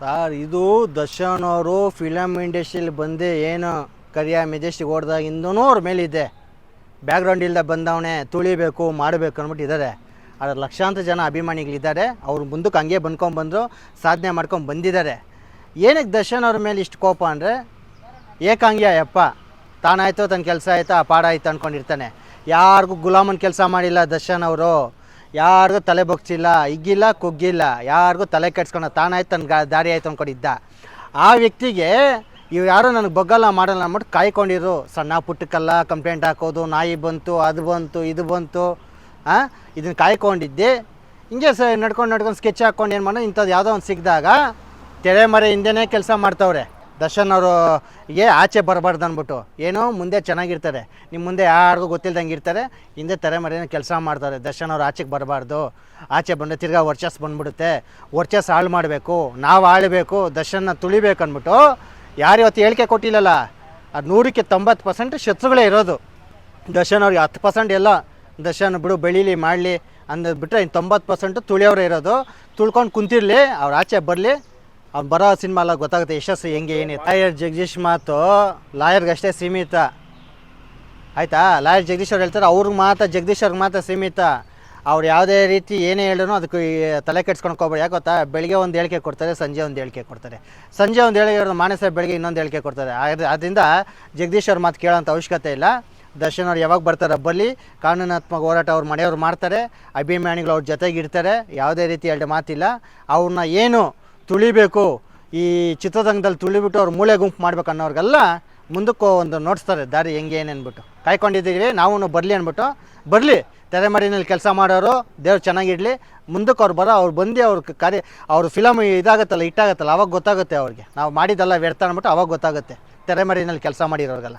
Sir, ಇದು ದರ್ಶನ್ ಅವರು film ಇಂಡಸ್ಟ್ರಿಯಲ್ಲಿ ಬಂದೆ ಏನು ಕರಿಯ ಮೆಜೆಸ್ಟಿಕ್ ಓಡ್ದಾಗಿಂದನೂ ಅವ್ರ ಮೇಲಿದೆ. ಬ್ಯಾಕ್ಗ್ರೌಂಡ್ ಇಲ್ಲದೆ ಬಂದವನೇ ತುಳಿಬೇಕು, ಮಾಡಬೇಕು ಅಂದ್ಬಿಟ್ಟು ಇದ್ದಾರೆ ಆದರೆ ಲಕ್ಷಾಂತರ ಜನ ಅಭಿಮಾನಿಗಳಿದ್ದಾರೆ. ಅವ್ರು ಮುಂದಕ್ಕೆ ಹಂಗೆ ಬಂದ್ಕೊಂಡ್ಬಂದರು ಸಾಧನೆ ಮಾಡ್ಕೊಂಡು ಬಂದಿದ್ದಾರೆ. ಏನಕ್ಕೆ ದರ್ಶನ್ ಅವ್ರ ಮೇಲೆ ಇಷ್ಟು ಕೋಪ ಅಂದರೆ ಏಕಾಂಗ್ಯ ಯಪ್ಪ, ತಾನಾಯಿತು ತನ್ನ ಕೆಲಸ ಆಯಿತಾ ಪಾಡ ಆಯಿತು ಅಂದ್ಕೊಂಡಿರ್ತಾನೆ ಯಾರಿಗೂ ಗುಲಾಮನ ಕೆಲಸ ಮಾಡಿಲ್ಲ ದರ್ಶನ್ ಅವರು. ಯಾರಿಗೂ ತಲೆ ಬಗ್ಸಿಲ್ಲ, ಇಗ್ಗಿಲ್ಲ, ಕುಗ್ಗಿಲ್ಲ, ಯಾರಿಗೂ ತಲೆ ಕೆಡ್ಸ್ಕೊಂಡು ತಾನಾಯ್ತು ತನ್ನ ದಾರಿ ಆಯ್ತು ಅಂದ್ಕೊಂಡಿದ್ದ ಆ ವ್ಯಕ್ತಿಗೆ ಇವ್ರು ಯಾರು ನನಗೆ ಬಗ್ಗಲ್ಲ ಮಾಡಲ್ಲ ಅಂದ್ಬಿಟ್ಟು ಕಾಯ್ಕೊಂಡಿರು ಸಣ್ಣ ಪುಟ್ಟಕ್ಕೆಲ್ಲ ಕಂಪ್ಲೇಂಟ್ ಹಾಕೋದು, ನಾಯಿ ಬಂತು, ಅದು ಬಂತು, ಇದು ಬಂತು ಹಾಂ ಇದನ್ನು ಕಾಯ್ಕೊಂಡಿದ್ದೆ. ಹಿಂಗೆ ಸ ನಡ್ಕೊಂಡು ನಡ್ಕೊಂಡು ಸ್ಕೆಚ್ ಹಾಕ್ಕೊಂಡು ಏನು ಮಾಡೋ ಇಂಥದ್ದು ಯಾವುದೋ ಒಂದು ಸಿಕ್ಕಿದಾಗ ತೆರೆ ಮರೆ ಹಿಂದೆನೇ ಕೆಲಸ ಮಾಡ್ತವ್ರೆ. ದರ್ಶನ್ ಅವರು, ಏ, ಆಚೆ ಬರಬಾರ್ದು ಅಂದ್ಬಿಟ್ಟು. ಏನೋ, ಮುಂದೆ ಚೆನ್ನಾಗಿರ್ತಾರೆ ನಿಮ್ಮ ಮುಂದೆ ಯಾರಿಗೂ ಗೊತ್ತಿಲ್ದಂಗೆ ಇರ್ತಾರೆ. ಹಿಂದೆ ತೆರೆ ಮರೆನ ಕೆಲಸ ಮಾಡ್ತಾರೆ. ದರ್ಶನ್ ಅವರು ಆಚೆಗೆ ಬರಬಾರ್ದು. ಆಚೆ ಬಂದರೆ ತಿರ್ಗಾ ವರ್ಚಸ್ ಬಂದ್ಬಿಡುತ್ತೆ. ವರ್ಚಸ್ ಹಾಳು ಮಾಡಬೇಕು. ನಾವು ಆಳಬೇಕು. ದರ್ಶನ್ನ ತುಳಿಬೇಕು ಅಂದ್ಬಿಟ್ಟು ಯಾರು ಇವತ್ತು ಹೇಳಿಕೆ ಕೊಟ್ಟಿಲ್ಲಲ್ಲ, ಅದು ನೂರಕ್ಕೆ ತೊಂಬತ್ತು ಪರ್ಸೆಂಟ್ ಶತ್ರುಗಳೇ ಇರೋದು. ದರ್ಶನ್ ಅವ್ರಿಗೆ ಹತ್ತು ಪರ್ಸೆಂಟ್ ಎಲ್ಲ. ದರ್ಶನ್ ಬಿಡು, ಬೆಳೀಲಿ, ಮಾಡಲಿ ಅಂದ್ಬಿಟ್ರೆ ಇನ್ನು ತೊಂಬತ್ತು ಪರ್ಸೆಂಟು ತುಳಿಯವ್ರೆ ಇರೋದು. ತುಳ್ಕೊಂಡು ಕುಂತಿರಲಿ, ಅವ್ರು ಆಚೆ ಬರಲಿ. ಅವ್ನು ಬರೋ ಸಿನಿಮಾ ಎಲ್ಲ ಗೊತ್ತಾಗುತ್ತೆ, ಯಶಸ್ಸು ಹೆಂಗೆ, ಏನು, ಲಾಯರ್ ಜಗದೀಶ್ ಮಾತು ಲಾಯರ್ಗಷ್ಟೇ ಸೀಮಿತ. ಆಯಿತಾ? ಲಾಯರ್ ಜಗದೀಶ್ ಅವ್ರು ಹೇಳ್ತಾರೆ, ಅವ್ರಿಗೆ ಮಾತ್ರ, ಜಗದೀಶ್ ಅವ್ರಿಗೆ ಮಾತ್ರ ಸೀಮಿತ. ಅವ್ರು ಯಾವುದೇ ರೀತಿ ಏನೇ ಹೇಳಿದ್ರು ಅದಕ್ಕೆ ತಲೆ ಹೋಗ್ಬೇಡಿ. ಯಾಕೆ ಗೊತ್ತಾ? ಬೆಳಿಗ್ಗೆ ಒಂದು ಹೇಳಿಕೆ ಕೊಡ್ತಾರೆ, ಸಂಜೆ ಒಂದು ಹೇಳಿಕೆ ಕೊಡ್ತಾರೆ. ಸಂಜೆ ಒಂದು ಹೇಳಿಕೆ ಇರೋದು ಮಾನಸ, ಬೆಳಿಗ್ಗೆ ಇನ್ನೊಂದು ಹೇಳಿಕೆ ಕೊಡ್ತಾರೆ. ಅದರಿಂದ ಜಗದೀಶ್ ಅವ್ರ ಮಾತು ಕೇಳೋಂಥ ಅವಶ್ಯಕತೆ ಇಲ್ಲ. ದರ್ಶನ್ ಅವ್ರು ಯಾವಾಗ ಬರ್ತಾರೆ, ಬಲ್ಲಿ. ಕಾನೂನಾತ್ಮಕ ಹೋರಾಟ ಅವ್ರ ಮನೆಯವ್ರು ಮಾಡ್ತಾರೆ. ಅಭಿಮಾನಿಗಳು ಅವ್ರ ಜೊತೆಗೆ ಇರ್ತಾರೆ. ಯಾವುದೇ ರೀತಿ ಎರಡು ಮಾತಿಲ್ಲ. ಅವ್ರನ್ನ ಏನು ತುಳಿಬೇಕು, ಈ ಚಿತ್ರರಂಗದಲ್ಲಿ ತುಳಿಬಿಟ್ಟು ಅವ್ರು ಮೂಳೆ ಗುಂಪು ಮಾಡ್ಬೇಕು ಅನ್ನೋರ್ಗೆಲ್ಲ ಮುಂದಕ್ಕೆ ಒಂದು ನೋಡಿಸ್ತಾರೆ ದಾರಿ ಹೆಂಗೆ ಏನು ಕಾಯ್ಕೊಂಡಿದ್ದೀವಿ ನಾವು ಬರಲಿ ಅಂದ್ಬಿಟ್ಟು. ಬರಲಿ ತೆರೆಮರೆಯಲ್ಲಿ ಕೆಲಸ ಮಾಡೋರು, ದೇವ್ರು ಚೆನ್ನಾಗಿಡ್ಲಿ ಮುಂದಕ್ಕೆ ಅವ್ರು ಬರೋ, ಅವ್ರು ಬಂದು ಅವ್ರ ಕಾರ್ಯ ಅವ್ರ ಫಿಲಮ್ ಇದಾಗುತ್ತಲ್ಲ ಇಟ್ಟಾಗತ್ತಲ್ಲ ಅವಾಗ ಗೊತ್ತಾಗುತ್ತೆ ಅವ್ರಿಗೆ. ನಾವು ಮಾಡಿದ್ದೆಲ್ಲ ವ್ಯರ್ಥ ಅಂದ್ಬಿಟ್ಟು ಅವಾಗ ಗೊತ್ತಾಗುತ್ತೆ. ತೆರೆಮರೆಯಲ್ಲಿ ಕೆಲಸ ಮಾಡಿರೋರಿಗೆಲ್ಲ.